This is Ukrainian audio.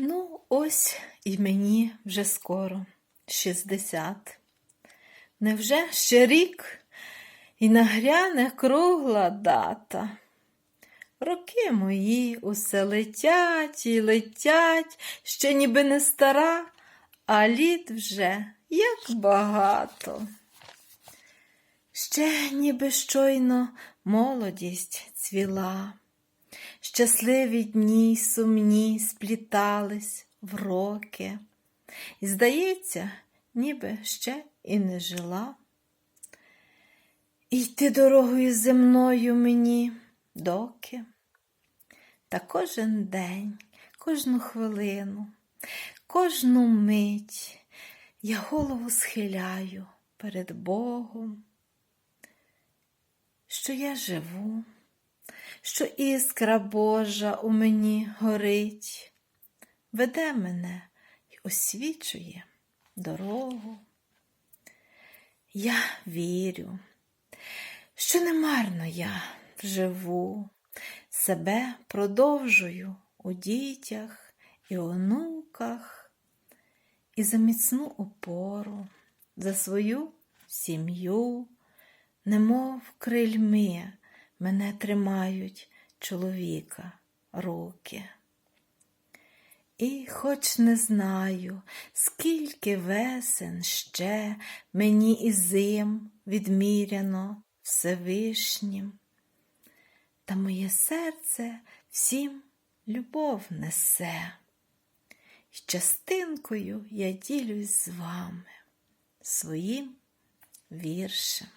Ну, ось і мені вже скоро 60. Невже ще рік і нагряне кругла дата? Роки мої усе летять і летять, ще ніби не стара, а літ вже як багато. Ще ніби щойно молодість цвіла. Щасливі дні сумні сплітались в роки, і, здається, ніби ще і не жила. Йти дорогою земною мені доки. Та кожен день, кожну хвилину, кожну мить я голову схиляю перед Богом, що я живу що іскра Божа у мені горить, веде мене й освічує дорогу. Я вірю, що не марно я живу, себе продовжую у дітях і онуках, і за міцну опору, за свою сім'ю, немов крильми мене тримають чоловіка руки. І хоч не знаю, скільки весен ще мені і зим відміряно Всевишнім, та моє серце всім любов несе, І частинкою я ділюсь з вами своїм віршем.